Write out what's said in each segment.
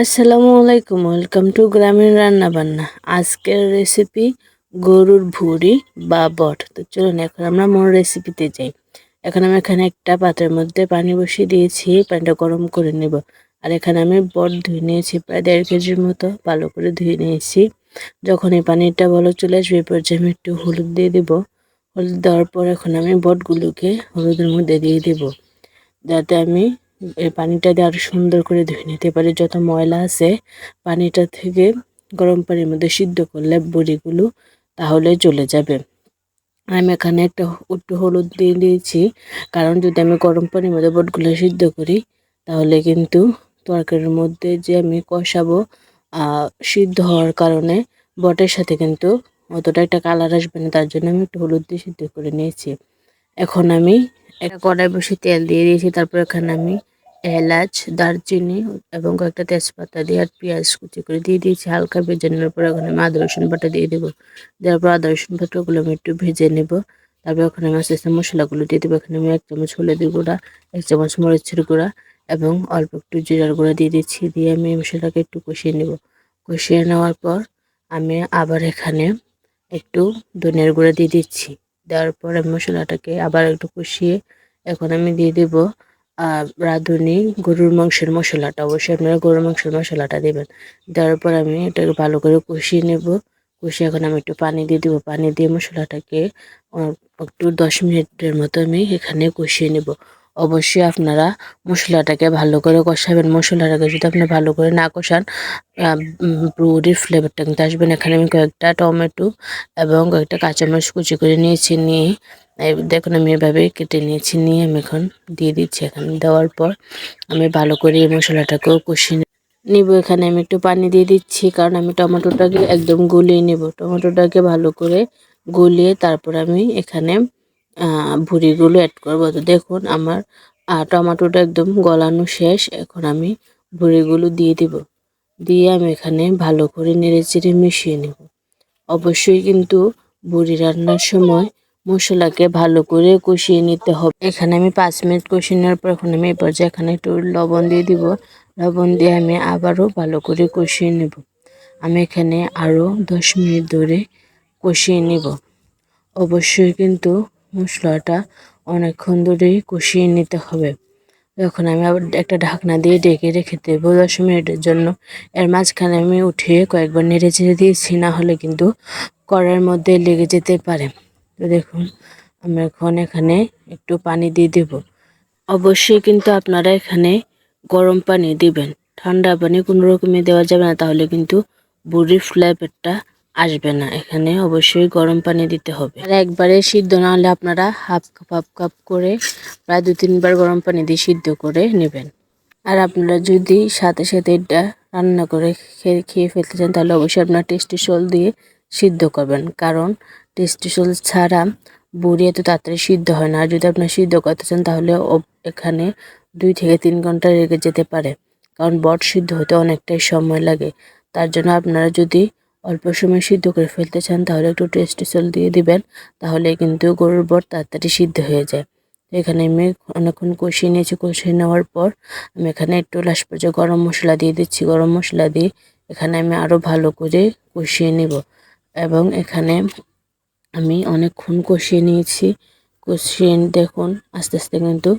আসসালামু আলাইকুম, welcome to গ্রামীণ রান্না বান্না আজকের রেসিপি গরুর ভুড়ি বা বট। তো চলুন, এখন আমরা মূল রেসিপিতে যাই। এখন আমি এখানে একটা পাত্রের মধ্যে পানি বসিয়ে দিয়েছি, পানিটা গরম করে নেব। আর এখানে আমি বট ধুয়ে নিয়েছি, প্রায় দেড় কেজির মতো ভালো করে ধুয়ে নিয়েছি। যখন এই পানিটা ভালো চলে আসবে এরপর পর্যায়ে আমি একটু হলুদ দিয়ে দেবো। হলুদ দেওয়ার পর এখন আমি বটগুলোকে হলুদের মধ্যে দিয়ে দেবো। যাতে আমি এই পানিটা দিয়ে আরও সুন্দর করে ধুয়ে নিতে পারি। যত ময়লা আছে পানিটা থেকে গরম পানির মধ্যে সিদ্ধ করলে বড়িগুলো তাহলে চলে যাবে। আমি এখানে একটা একটু হলুদ দিয়ে দিয়েছি। কারণ যদি আমি গরম পানির মধ্যে বটগুলো সিদ্ধ করি, তাহলে কিন্তু তরকারির মধ্যে যে আমি কষাবো সিদ্ধ হওয়ার কারণে বটের সাথে কিন্তু অতটা একটা কালার আসবে না। তার জন্য আমি একটু হলুদ দিয়ে সিদ্ধ করে নিয়েছি। এখন আমি একটা কড়াই বসে তেল দিয়ে দিয়েছি। তারপর এখানে আমি এলাচ, দারচিনি এবং কয়েকটা তেজপাতা দিয়ে আর পেঁয়াজ কুচি করে দিয়ে দিয়েছি। হালকা ভেজে নেওয়ার পর ওখানে আমি আদা, রসুন বাটা দিয়ে দেবো। দেওয়ার পর আদা, রসুন বাটাগুলো আমি একটু ভেজে নেব। তারপর ওখানে আমি আস্তে আস্তে মশলাগুলো দিয়ে দেবো। এখানে আমি এক চামচ হলুদের গুঁড়া, এক চামচ মরিচের গুঁড়া এবং অল্প একটু জিরার গুঁড়া দিয়ে দিচ্ছি। দিয়ে আমি মশলাটাকে একটু কষিয়ে নেব। কষিয়ে নেওয়ার পর আমি আবার এখানে একটু ধনিয়ার গুঁড়া দিয়ে দিচ্ছি। দেওয়ার পর আমি মশলাটাকে আবার একটু কষিয়ে এখন আমি দিয়ে দেবো রাঁধুনি গরুর মাংসের মশলাটা, অবশ্যই আপনারা গরুর মাংসের মশলাটা দেবেন। দেওয়ার পর আমি এটাকে ভালো করে কষিয়ে নেব। কষিয়ে এখন আমি একটু পানি দিয়ে দেবো। পানি দিয়ে মশলাটাকে একটু দশ মিনিটের মতো আমি এখানে কষিয়ে নেব। অবশ্যই আপনারা মশলাটাকে ভালো করে কষাবেন। মশলাটাকে যদি আপনি ভালো করে না কষান ব্রুডির ফ্লেভারটা কিন্তু আসবেন এখানে আমি কয়েকটা টমেটো এবং কয়েকটা কাঁচামরিচ কুচি করে নিয়েছি, নিয়ে দেখুন আমি এভাবে কেটে নিয়েছি, নিয়ে আমি এখন দিয়ে দিচ্ছি। এখানে দেওয়ার পর আমি ভালো করে এই মশলাটাকেও কষিয়ে নিব। এখানে আমি একটু পানি দিয়ে দিচ্ছি, কারণ আমি টমেটোটাকে একদম গলিয়ে নেব। টমেটোটাকে ভালো করে গলিয়ে তারপর আমি এখানে ভুড়িগুলো অ্যাড করব। তো দেখুন, আমার টমেটোটা একদম গলানো শেষ। এখন আমি ভুড়িগুলো দিয়ে দিব। দিয়ে আমি এখানে ভালো করে নেড়ে চেড়ে মিশিয়ে নেব। অবশ্যই কিন্তু বুড়ি রান্নার সময় মশলাকে ভালো করে কষিয়ে নিতে হবে। এখানে আমি পাঁচ মিনিট কষিয়ে নেওয়ার পর এখন আমি এই পর্যায়ে এখানে একটু লবণ দিয়ে দিব। লবণ দিয়ে আমি আবারও ভালো করে কষিয়ে নেব। আমি এখানে আরও দশ মিনিট ধরে কষিয়ে নেব। অবশ্যই কিন্তু মশলাটা অনেকক্ষণ ধরেই কষিয়ে নিতে হবে। এখন আমি আবার একটা ঢাকনা দিয়ে ডেকে রেখে দেবো দশ মিনিটের জন্য, এর মাঝখানে আমি উঠিয়ে কয়েকবার নেড়ে চেড়ে দিয়েছি, না হলে কিন্তু কড়ার মধ্যে লেগে যেতে পারে। তো দেখুন, আমি এখন এখানে একটু পানি দিয়ে দেব। অবশ্যই কিন্তু আপনারা এখানে গরম পানি দিবেন। ঠান্ডা পানি কোনো রকমে দেওয়া যাবে না, তাহলে কিন্তু বুড়ির ফ্লেভারটা আসবে না। এখানে অবশ্যই গরম পানি দিতে হবে। আর একবারে সিদ্ধ না হলে আপনারা হাফ কাপ হাফ কাপ করে প্রায় দু, তিনবার গরম পানি দিয়ে সিদ্ধ করে নেবেন। আর আপনারা যদি সাথে সাথে এটা রান্না করে খেয়ে খেয়ে ফেলতে চান, তাহলে অবশ্যই আপনার টেস্টি সল দিয়ে সিদ্ধ করবেন। কারণ টেস্টি সল ছাড়া বুড়ি এত তাড়াতাড়ি সিদ্ধ হয় না। আর যদি আপনার সিদ্ধ করতে চান, তাহলে এখানে দুই থেকে তিন ঘণ্টা রেগে যেতে পারে। কারণ বট সিদ্ধ হতে অনেকটাই সময় লাগে। তার জন্য আপনারা যদি অল্প সময় সিদ্ধ করে ফেলতে চান, তাহলে একটু টেস্টি সল দিয়ে দিবেন, তাহলে কিন্তু গরুর বর তাড়াতাড়ি সিদ্ধ হয়ে যায়। এখানে আমি অনেকক্ষণ কষিয়ে নিয়েছি, কষিয়ে নেওয়ার পর আমি এখানে একটু লাস্ট পর্যায়ে গরম মশলা দিয়ে দিচ্ছি। গরম মশলা দিয়ে এখানে আমি আরও ভালো করে কষিয়ে নেব এবং এখানে আমি অনেকক্ষণ কষিয়ে নিয়েছি। কষিয়ে দেখুন, আস্তে আস্তে কিন্তু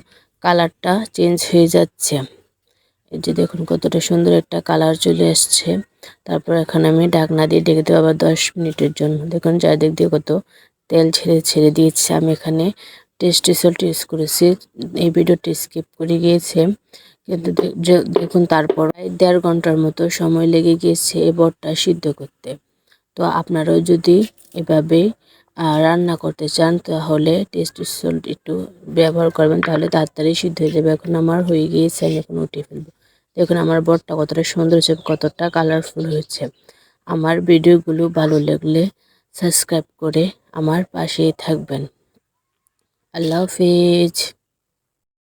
কালারটা চেঞ্জ হয়ে যাচ্ছে। এই যে দেখুন, কতটা সুন্দর একটা কালার চলে এসছে তারপর এখানে আমি ঢাকনা দিয়ে ডেকে দেবো আবার দশ মিনিটের জন্য। দেখুন চারিদিক দিয়ে কত তেল ছেড়ে ছেড়ে দিয়েছে। আমি এখানে টেস্টি সল্ট ইউজ করেছি। এই ভিডিওটি স্কিপ করে গিয়েছে। কিন্তু দেখুন তারপর দেড় ঘণ্টার মতো সময় লেগে গিয়েছে এই বটটা সিদ্ধ করতে। তো আপনারাও যদি এভাবে রান্না করতে চান, তাহলে টেস্টি সল্ট একটু ব্যবহার করবেন। তাহলে তাড়াতাড়ি সিদ্ধ হয়ে যাবে। এখন আমার হয়ে গিয়েছে। আমি এখন উঠিয়ে ফেলব। দেখুন, আমার বরটা কতটা সুন্দর হয়েছে, কতটা কালারফুল হয়েছে। আমার ভিডিওগুলো ভালো লাগলে সাবস্ক্রাইব করে আমার পাশে থাকবেন। আল্লাহ হাফিজ।